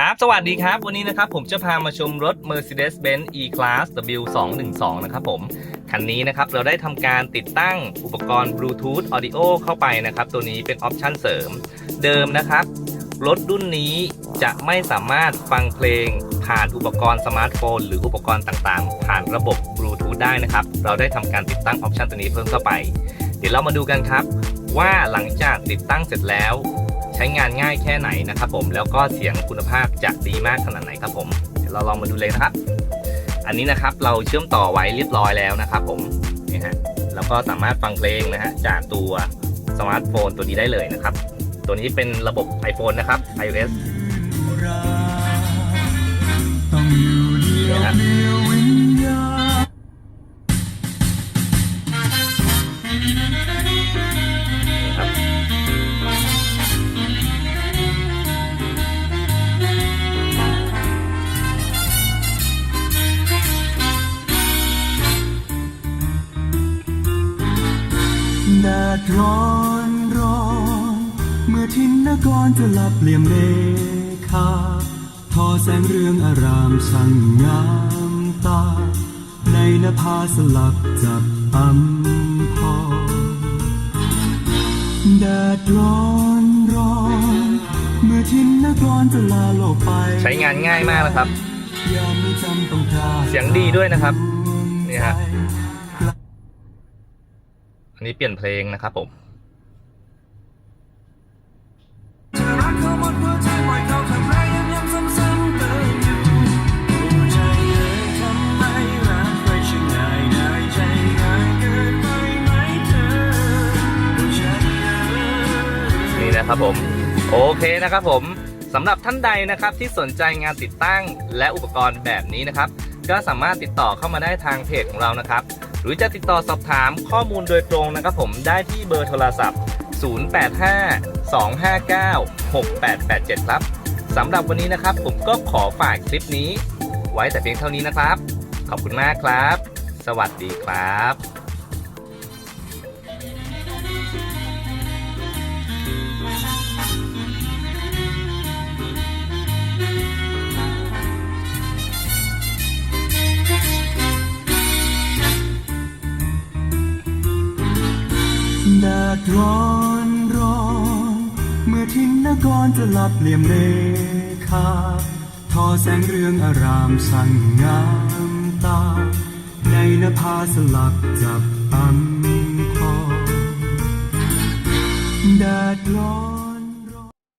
ครับ สวัสดีครับ วันนี้นะครับผมจะพามาชมรถ Mercedes-Benz E-Class W212 นะครับผม คันนี้นะครับเราได้ทำการติดตั้งอุปกรณ์ Bluetooth Audio เข้าไปนะครับ ตัวนี้เป็นออปชั่นเสริม เดิมนะครับ รถรุ่นนี้จะไม่สามารถฟังเพลงผ่านอุปกรณ์สมาร์ทโฟน หรืออุปกรณ์ต่างๆ ผ่านระบบ Bluetooth ได้นะครับ เราได้ทำการติดตั้งออปชันตัวนี้เพิ่มเข้าไป เดี๋ยวเรามาดูกันครับ ว่าหลังจากติดตั้งเสร็จแล้ว ใช้งานง่ายแค่ไหนนะครับผมแล้วก็เสียงคุณภาพจะดีมากขนาดไหนครับผมเดี๋ยวเราลองมาดูเลยนะครับ อันนี้นะครับเราเชื่อมต่อไว้เรียบร้อยแล้วนะครับผมนี่ฮะแล้วก็สามารถฟังเพลงนะฮะจากตัวสมาร์ทโฟนตัวนี้ได้เลยนะครับ ตัวนี้เป็นระบบ iPhone นะครับ iOS ต้องอยู่เดียว ดดร้อนร้อนเมื่อทินนกรจะหลับเปลี่ยมเมฆาทอแสงเรืองอารามช่างงามตา ในนภาสลับจับอัมพรแดดร้อนร้อนเมื่อทินนกรจะลาโลกไป ใช้งานง่ายมากนะครับ ยามไม่จำต้องจากเสียงดีด้วยนะครับนี่ฮะ อันนี้เปลี่ยนเพลงนะครับผมนี่นะครับผม โอเคนะครับผมสำหรับท่านใดนะครับที่สนใจงานติดตั้งและอุปกรณ์แบบนี้นะครับ ก็สามารถติดต่อเข้ามาได้ทางเพจของเรานะครับ รือจะติดต่อสอบถามข้อมูลโดยตรงนะครับผมได้ที่เบอร์โทรศัพท์ 085-259-6887 ครับสำหรับวันนี้นะครับผมก็ขอฝากคลิปนี้ ไว้แต่เพียงเท่านี้นะครับ ขอบคุณมากครับ สวัสดีครับ ร้อนร้อนเมื่อทินนกรจะหลับเหลี่ยมเลขาทอแสงเรืองอารามช่างงามตา ในนภาสลับจับอัม